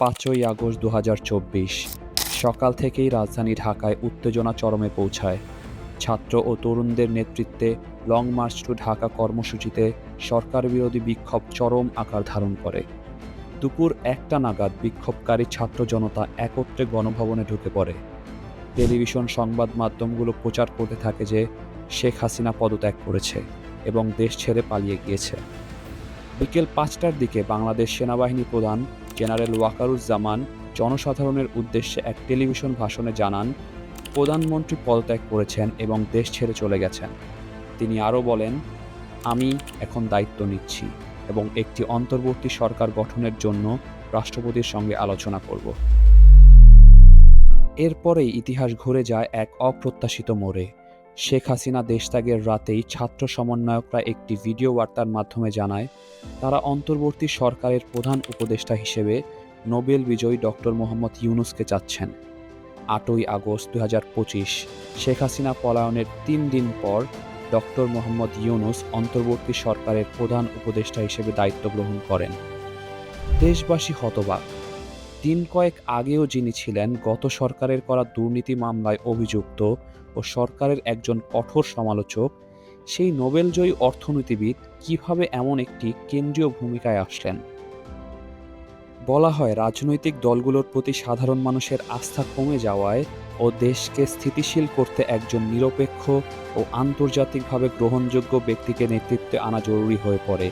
পাঁচই আগস্ট দু হাজার চব্বিশ। সকাল থেকেই রাজধানী ঢাকায় উত্তেজনা চরমে পৌঁছায়। ছাত্র ও তরুণদের নেতৃত্বে লং মার্চ টু ঢাকা কর্মসূচিতে সরকার বিরোধী বিক্ষোভ চরম আকার ধারণ করে। দুপুর একটা নাগাদ বিক্ষোভকারী ছাত্র জনতা একত্রে গণভবনে ঢুকে পড়ে। টেলিভিশন সংবাদ মাধ্যমগুলো প্রচার করতে থাকে যে শেখ হাসিনা পদত্যাগ করেছে এবং দেশ ছেড়ে পালিয়ে গিয়েছে। বিকেল পাঁচটার দিকে বাংলাদেশ সেনাবাহিনী প্রধান জেনারেল ওয়াকারুজ্জামান জনসাধারণের উদ্দেশ্যে এক টেলিভিশন ভাষণে জানান, প্রধানমন্ত্রী পদত্যাগ করেছেন এবং দেশ ছেড়ে চলে গেছেন। তিনি আরও বলেন, আমি এখন দায়িত্ব নিচ্ছি এবং একটি অন্তর্বর্তী সরকার গঠনের জন্য রাষ্ট্রপতির সঙ্গে আলোচনা করব। এরপরেই ইতিহাস ঘুরে যায় এক অপ্রত্যাশিত মোড়ে। শেখ হাসিনা দেশত্যাগের রাতেই ছাত্র সমন্বয়করা একটি ভিডিও বার্তার মাধ্যমে জানায়, তারা অন্তর্বর্তী সরকারের প্রধান উপদেষ্টা হিসেবে নোবেল বিজয়ী ডক্টর মোহাম্মদ ইউনুসকে চাচ্ছেন। আটই আগস্ট দু হাজার পঁচিশ, শেখ হাসিনা পলায়নের তিন দিন পর ডক্টর মোহাম্মদ ইউনুস অন্তর্বর্তী সরকারের প্রধান উপদেষ্টা হিসেবে দায়িত্ব গ্রহণ করেন। দেশবাসী হতবাক। দিন কয়েক আগেও যিনি ছিলেন, গত সরকারের করা দুর্নীতি মামলায় অভিযুক্ত ও সরকারের একজন কঠোর সমালোচক, সেই নোবেলজয়ী অর্থনীতিবিদ কীভাবে এমন একটি কেন্দ্রীয় ভূমিকায় আসলেন? বলা হয়, রাজনৈতিক দলগুলোর প্রতি সাধারণ মানুষের আস্থা কমে যাওয়ায় ও দেশকে স্থিতিশীল করতে একজন নিরপেক্ষ ও আন্তর্জাতিকভাবে গ্রহণযোগ্য ব্যক্তিকে নেতৃত্বে আনা জরুরি হয়ে পড়ে।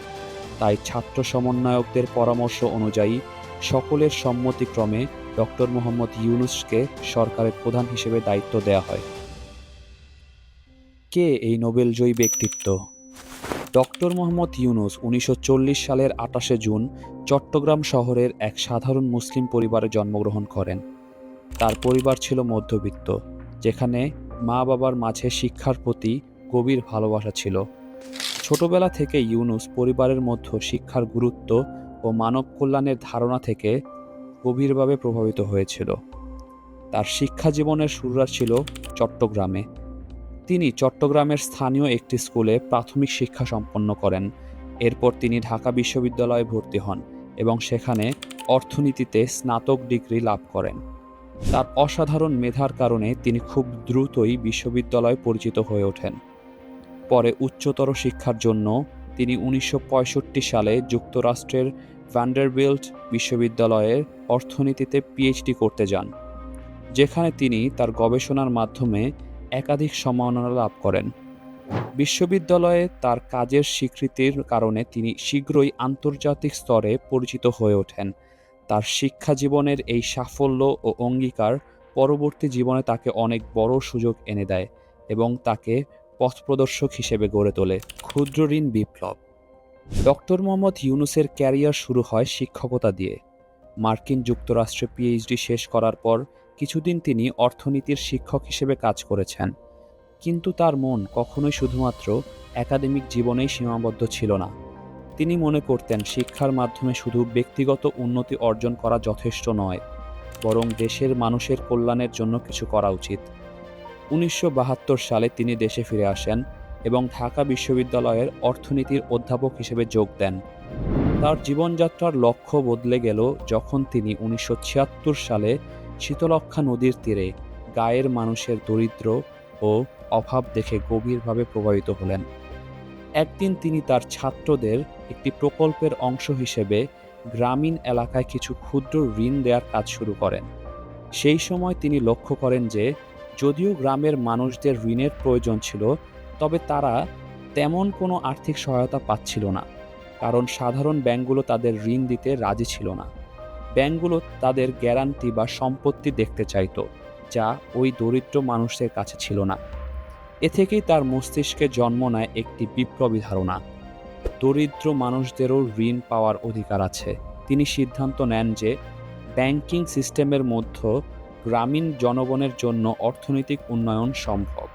তাই ছাত্র সমন্বয়কদের পরামর্শ অনুযায়ী, সকলের সম্মতিক্রমে ডক্টর মোহাম্মদ ইউনুসকে সরকারের প্রধান হিসেবে দায়িত্ব দেওয়া হয়। কে এই নোবেলজয়ী ব্যক্তিত্ব? ডক্টর মোহাম্মদ ইউনুস উনিশশো চল্লিশ সালের আটাশে জুন চট্টগ্রাম শহরের এক সাধারণ মুসলিম পরিবারে জন্মগ্রহণ করেন। তার পরিবার ছিল মধ্যবিত্ত, যেখানে মা বাবার মাঝে শিক্ষার প্রতি গভীর ভালোবাসা ছিল। ছোটবেলা থেকে ইউনুস পরিবারের মধ্যে শিক্ষার গুরুত্ব ও মানব কল্যাণের ধারণা থেকে গভীরভাবে প্রভাবিত হয়েছিল। তার শিক্ষা জীবনের শুরুরা ছিল চট্টগ্রামে। তিনি চট্টগ্রামের স্থানীয় একটি স্কুলে প্রাথমিক শিক্ষা সম্পন্ন করেন। এরপর তিনি ঢাকা বিশ্ববিদ্যালয়ে ভর্তি হন এবং সেখানে অর্থনীতিতে স্নাতক ডিগ্রি লাভ করেন। তার অসাধারণ মেধার কারণে তিনি খুব দ্রুতই বিশ্ববিদ্যালয়ে পরিচিত হয়ে ওঠেন। পরে উচ্চতর শিক্ষার জন্য তিনি উনিশশো পঁয়ষট্টি সালে যুক্তরাষ্ট্রের ভ্যান্ডারবিল্ট বিশ্ববিদ্যালয়ের অর্থনীতিতে পিএইচডি করতে যান, যেখানে তিনি তার গবেষণার মাধ্যমে একাধিক সম্মাননা লাভ করেন। বিশ্ববিদ্যালয়ে তার কাজের স্বীকৃতির কারণে তিনি শীঘ্রই আন্তর্জাতিক স্তরে পরিচিত হয়ে ওঠেন। তার শিক্ষা জীবনের এই সাফল্য ও অঙ্গীকার পরবর্তী জীবনে তাকে অনেক বড় সুযোগ এনে দেয় এবং তাকে পথপ্রদর্শক হিসেবে গড়ে তোলে। ক্ষুদ্র ঋণ বিপ্লব। ডক্টর মোহাম্মদ ইউনুসের ক্যারিয়ার শুরু হয় শিক্ষকতা দিয়ে। মার্কিন যুক্তরাষ্ট্রে পিএইচডি শেষ করার পর কিছুদিন তিনি অর্থনীতির শিক্ষক হিসেবে কাজ করেছেন। কিন্তু তার মন কখনোই শুধুমাত্র একাডেমিক জীবনেই সীমাবদ্ধ ছিল না। তিনি মনে করতেন শিক্ষার মাধ্যমে শুধু ব্যক্তিগত উন্নতি অর্জন করা যথেষ্ট নয়, বরং দেশের মানুষের কল্যাণের জন্য কিছু করা উচিত। উনিশশো বাহাত্তর সালে তিনি দেশে ফিরে আসেন এবং ঢাকা বিশ্ববিদ্যালয়ের অর্থনীতির অধ্যাপক হিসেবে যোগ দেন। তার জীবনযাত্রার লক্ষ্য বদলে গেল যখন তিনি উনিশশো ছিয়াত্তর সালে শীতলক্ষা নদীর তীরে গায়ের মানুষের দরিদ্র ও অভাব দেখে গভীরভাবে প্রভাবিত হলেন। একদিন তিনি তার ছাত্রদের একটি প্রকল্পের অংশ হিসেবে গ্রামীণ এলাকায় কিছু ক্ষুদ্র ঋণ দেওয়ার কাজ শুরু করেন। সেই সময় তিনি লক্ষ্য করেন যে, যদিও গ্রামের মানুষদের ঋণের প্রয়োজন ছিল, তবে তারা তেমন কোনো আর্থিক সহায়তা পাচ্ছিল না, কারণ সাধারণ ব্যাংকগুলো তাদের ঋণ দিতে রাজি ছিল না। ব্যাংকগুলো তাদের গ্যারান্টি বা সম্পত্তি দেখতে চাইতো, যা ওই দরিদ্র মানুষদের কাছে ছিল না। এ থেকেই তার মস্তিষ্কে জন্ম নেয় একটি বিপ্লবী ধারণা। দরিদ্র মানুষদেরও ঋণ পাওয়ার অধিকার আছে। তিনি সিদ্ধান্ত নেন যে ব্যাংকিং সিস্টেমের মধ্যে গ্রামীণ জনগণের জন্য অর্থনৈতিক উন্নয়ন সম্ভব।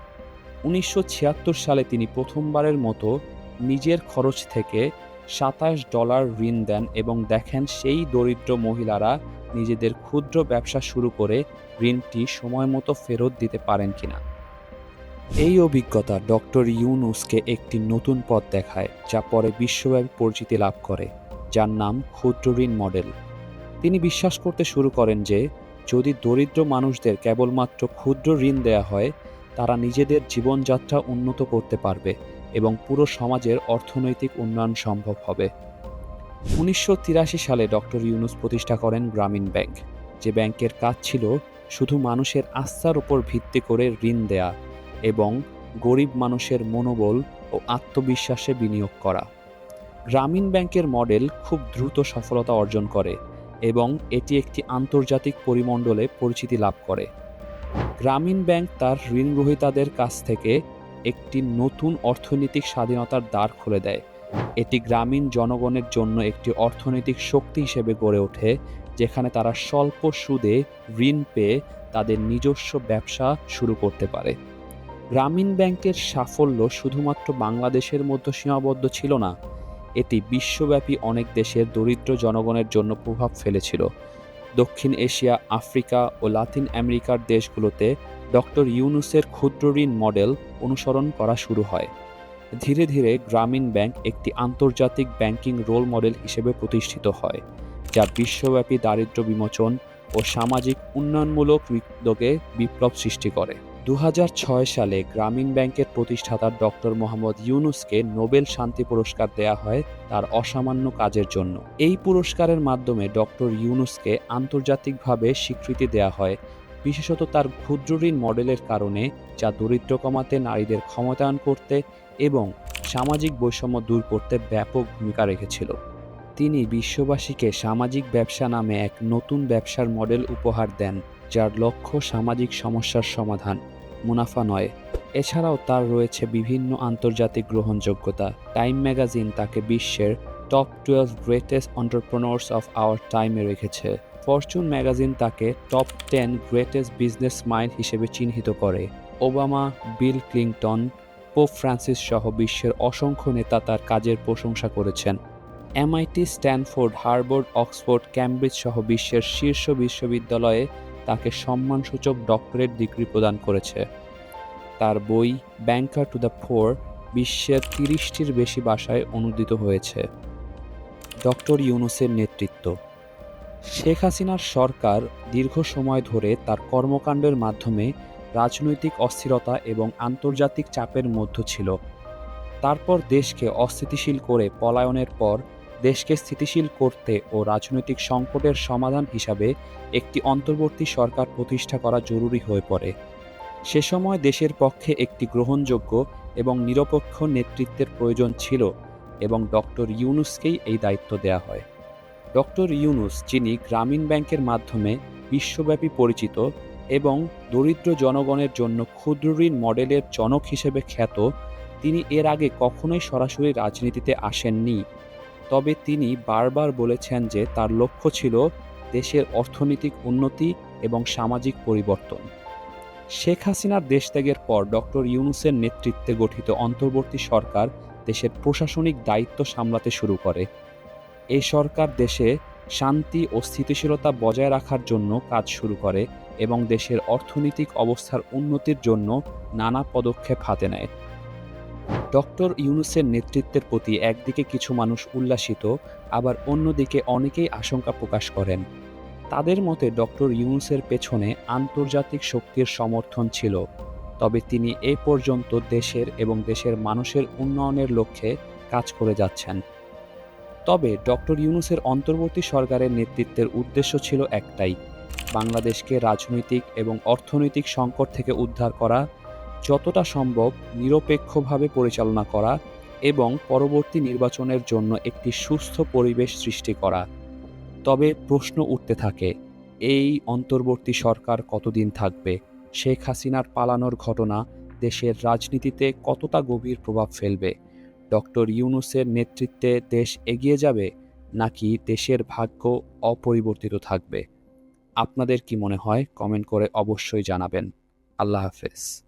উনিশশো ছিয়াত্তর সালে তিনি প্রথমবারের মতো নিজের খরচ থেকে সাতাশ ডলার ঋণ দেন এবং দেখেন সেই দরিদ্র মহিলারা নিজেদের ক্ষুদ্র ব্যবসা শুরু করে ঋণটি সময় মতো ফেরত দিতে পারেন কিনা। এই অভিজ্ঞতা ডক্টর ইউনুসকে একটি নতুন পথ দেখায়, যা পরে বিশ্বব্যাপী পরিচিতি লাভ করে, যার নাম ক্ষুদ্র ঋণ মডেল। তিনি বিশ্বাস করতে শুরু করেন যে, যদি দরিদ্র মানুষদের কেবলমাত্র ক্ষুদ্র ঋণ দেয়া হয়, তারা নিজেদের জীবনযাত্রা উন্নত করতে পারবে। এবং পুরো সমাজের অর্থনৈতিক উন্নয়ন সম্ভব হবে। উনিশশো তিরাশি সালে ডক্টর ইউনুস প্রতিষ্ঠা করেন গ্রামীণ ব্যাংক, যে ব্যাংকের কাজ ছিল শুধু মানুষের আস্থার উপর ভিত্তি করে ঋণ দেয়া এবং গরিব মানুষের মনোবল ও আত্মবিশ্বাসে বিনিয়োগ করা। গ্রামীণ ব্যাংকের মডেল খুব দ্রুত সফলতা অর্জন করে এবং এটি একটি আন্তর্জাতিক পরিমণ্ডলে পরিচিতি লাভ করে। গ্রামীণ ব্যাংক তার ঋণগ্রহীতাদের কাছ থেকে একটি নতুন অর্থনৈতিক স্বাধীনতার দ্বার খুলে দেয়। এটি গ্রামীণ জনগণের জন্য একটি অর্থনৈতিক শক্তি হিসেবে গড়ে ওঠে, যেখানে তারা স্বল্প সুদে ঋণ পেয়ে তাদের নিজস্ব ব্যবসা শুরু করতে পারে। গ্রামীণ ব্যাংকের সাফল্য শুধুমাত্র বাংলাদেশের মধ্যে সীমাবদ্ধ ছিল না, এটি বিশ্বব্যাপী অনেক দেশের দরিদ্র জনগণের জন্য প্রভাব ফেলেছিল। দক্ষিণ এশিয়া, আফ্রিকা ও লাতিন আমেরিকার দেশগুলোতে ডক্টর ইউনুসের ক্ষুদ্র ঋণ মডেল অনুসরণ করা শুরু হয়। ধীরে ধীরে গ্রামীণ ব্যাংক একটি আন্তর্জাতিক ব্যাংকিং রোল মডেল হিসেবে প্রতিষ্ঠিত হয়, যা বিশ্বব্যাপী দারিদ্র্য বিমোচন ও সামাজিক উন্নয়নমূলক উদ্যোগে বিপ্লব সৃষ্টি করে। দু হাজার ছয় সালে গ্রামীণ ব্যাংকের প্রতিষ্ঠাতা ডক্টর মোহাম্মদ ইউনুসকে নোবেল শান্তি পুরস্কার দেয়া হয় তার অসামান্য কাজের জন্য। এই পুরস্কারের মাধ্যমে ডক্টর ইউনুসকে আন্তর্জাতিকভাবে স্বীকৃতি দেয়া হয় বিশেষত তার ক্ষুদ্র ঋণ মডেলের কারণে, যা দরিদ্র কমাতে নারীদের ক্ষমতায়ন করতে এবং সামাজিক বৈষম্য দূর করতে ব্যাপক ভূমিকা রেখেছিল। তিনি বিশ্ববাসীকে সামাজিক ব্যবসা নামে এক নতুন ব্যবসার মডেল উপহার দেন, যার লক্ষ্য সামাজিক সমস্যার সমাধান, মুনাফা নয়। এছাড়াও তার রয়েছে বিভিন্ন আন্তর্জাতিক গ্রহণযোগ্যতা। টাইম ম্যাগাজিন তাকে বিশ্বের top twelve greatest entrepreneurs of our টাইমে রেখেছে। ফরচুন ম্যাগাজিন তাকে top ten greatest business mind হিসেবে চিহ্নিত করে। Obama Bill Clinton Pope Francis সহ বিশ্বের অসংখ্য নেতা তার কাজের প্রশংসা করেছেন। MIT Stanford Harvard Oxford Cambridge সহ বিশ্বের শীর্ষ বিশ্ববিদ্যালয়ে তাকে সম্মানসূচক ডক্টরেট ডিগ্রি প্রদান করেছে। তার বই ব্যাংকার টু দ্য ফোর বিশ্বের তিরিশটির বেশি ভাষায় অনুদিত হয়েছে। ডক্টর ইউনুসের নেতৃত্ব। শেখ হাসিনার সরকার দীর্ঘ সময় ধরে তার কর্মকাণ্ডের মাধ্যমে রাজনৈতিক অস্থিরতা এবং আন্তর্জাতিক চাপের মধ্য ছিল। তারপর দেশকে অস্থিতিশীল করে পলায়নের পর দেশকে স্থিতিশীল করতে ও রাজনৈতিক সংকটের সমাধান হিসাবে একটি অন্তর্বর্তী সরকার প্রতিষ্ঠা করা জরুরি হয়ে পড়ে। সে সময় দেশের পক্ষে একটি গ্রহণযোগ্য এবং নিরপেক্ষ নেতৃত্বের প্রয়োজন ছিল। এবং ডক্টর ইউনুসকেই এই দায়িত্ব দেয়া হয়। ডক্টর ইউনুস, যিনি গ্রামীণ ব্যাংকের মাধ্যমে বিশ্বব্যাপী পরিচিত এবং দরিদ্র জনগণের জন্য ক্ষুদ্র ঋণ মডেলের জনক হিসেবে খ্যাত, তিনি এর আগে কখনোই সরাসরি রাজনীতিতে আসেননি। তবে তিনি বারবার বলেছেন যে তার লক্ষ্য ছিল দেশের অর্থনৈতিক উন্নতি এবং সামাজিক পরিবর্তন। শেখ হাসিনার দেশত্যাগের পর ডক্টর ইউনুসের নেতৃত্বে গঠিত অন্তর্বর্তী সরকার দেশের প্রশাসনিক দায়িত্ব সামলাতে শুরু করে। এই সরকার দেশে শান্তি ও স্থিতিশীলতা বজায় রাখার জন্য কাজ শুরু করে এবং দেশের অর্থনৈতিক অবস্থার উন্নতির জন্য নানা পদক্ষেপ হাতে নেয়। ডক্টর ইউনুসের নেতৃত্বের প্রতি একদিকে কিছু মানুষ উল্লাসিত, আবার অন্যদিকে অনেকেই আশঙ্কা প্রকাশ করেন। তাদের মতে ডক্টর ইউনুসের পেছনে আন্তর্জাতিক শক্তির সমর্থন ছিল। তবে তিনি এ পর্যন্ত দেশের এবং দেশের মানুষের উন্নয়নের লক্ষ্যে কাজ করে যাচ্ছেন। তবে ডক্টর ইউনুসের অন্তর্বর্তী সরকারের নেতৃত্বের উদ্দেশ্য ছিল একটাই, বাংলাদেশকে রাজনৈতিক এবং অর্থনৈতিক সংকট থেকে উদ্ধার করা, যতটা সম্ভব নিরপেক্ষভাবে পরিচালনা করা এবং পরবর্তী নির্বাচনের জন্য একটি সুস্থ পরিবেশ সৃষ্টি করা। তবে প্রশ্ন উঠতে থাকে, এই অন্তর্বর্তী সরকার কতদিন থাকবে? শেখ হাসিনার পালানোর ঘটনা দেশের রাজনীতিতে কতটা গভীর প্রভাব ফেলবে? ডক্টর ইউনুসের নেতৃত্বে দেশ এগিয়ে যাবে নাকি দেশের ভাগ্য অপরিবর্তিত থাকবে? আপনাদের কি মনে হয়? কমেন্ট করে অবশ্যই জানাবেন। আল্লাহ হাফেজ।